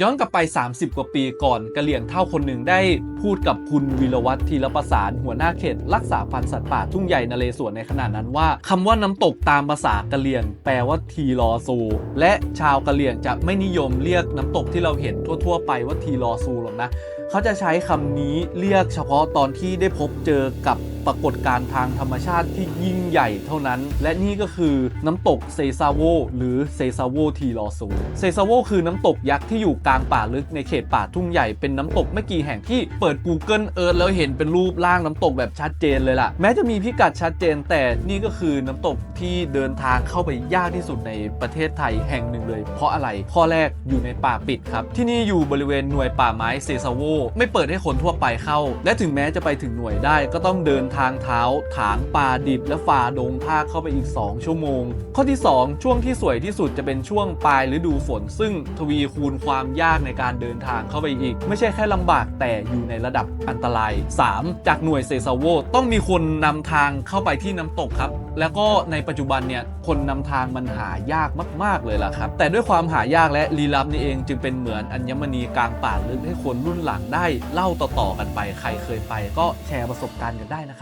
ย้อนกลับไป 30 กว่าปีก่อนกะเหลี่ยงเท่าคนหนึ่งได้พูดกับคุณวิรวัตรธีรประสานหัวหน้าเขต รักษาพันธุ์สัตว์ป่าทุ่งใหญ่นเรศวรในขณะนั้นว่าคำว่าน้ำตกตามภาษากะเหลี่ยง แปลว่าทีรอซู และชาวกะเหลี่ยงจะไม่นิยมเรียกน้ำตกที่เราเห็นทั่ว ๆ ไปว่าทีรอซูหรอกนะ เขาจะใช้คำนี้เรียกเฉพาะตอนที่ได้พบเจอกับ ปรากฏการณ์ทางธรรมชาติที่ยิ่งใหญ่เท่านั้น และนี่ก็คือน้ำตกเซซาโวหรือเซซาโวทีลอซูเซซาโวคือน้ำตกยักษ์ที่อยู่กลางป่าลึกในเขตป่าทุ่งใหญ่เป็นน้ำตกไม่กี่แห่งที่เปิด Google Earth แล้วเห็นเป็นรูปร่างน้ำตกแบบชัดเจนเลยล่ะ แม้จะมีพิกัดชัดเจน แต่นี่ก็คือน้ำตกที่เดินทางเข้าไปยากที่สุดในประเทศไทยแห่งหนึ่งเลย เพราะอะไรข้อแรกอยู่ในป่าปิดครับที่นี่อยู่บริเวณหน่วยป่าไม้เซซาโวไม่เปิดให้คนทั่วไปเข้า และถึงแม้จะไปถึงหน่วยได้ก็ต้องเดินทางเท้า ถางป่าดิบและฝ่าดงทากเข้าไปอีก 2 ชั่วโมง ข้อที่ 2 ช่วงที่สวยที่สุดจะเป็นช่วงปลายฤดูฝน ซึ่งทวีคูณความยากในการเดินทางเข้าไปอีก ไม่ใช่แค่ลำบากแต่อยู่ในระดับอันตราย 3. จากหน่วยเซซาโวต้องมีคนนำทางเข้าไปที่น้ำตกครับ แล้วก็ในปัจจุบันเนี่ยคนนำทางมันหายากมาก ๆเลยล่ะครับ แต่ด้วยความหายากและลี้ลับนี่เองจึงเป็นเหมือนอัญมณีกลางป่าลึกให้คนรุ่นหลังได้เล่าต่อๆกันไป ใครเคยไปก็แชร์ประสบการณ์กันได้นะครับ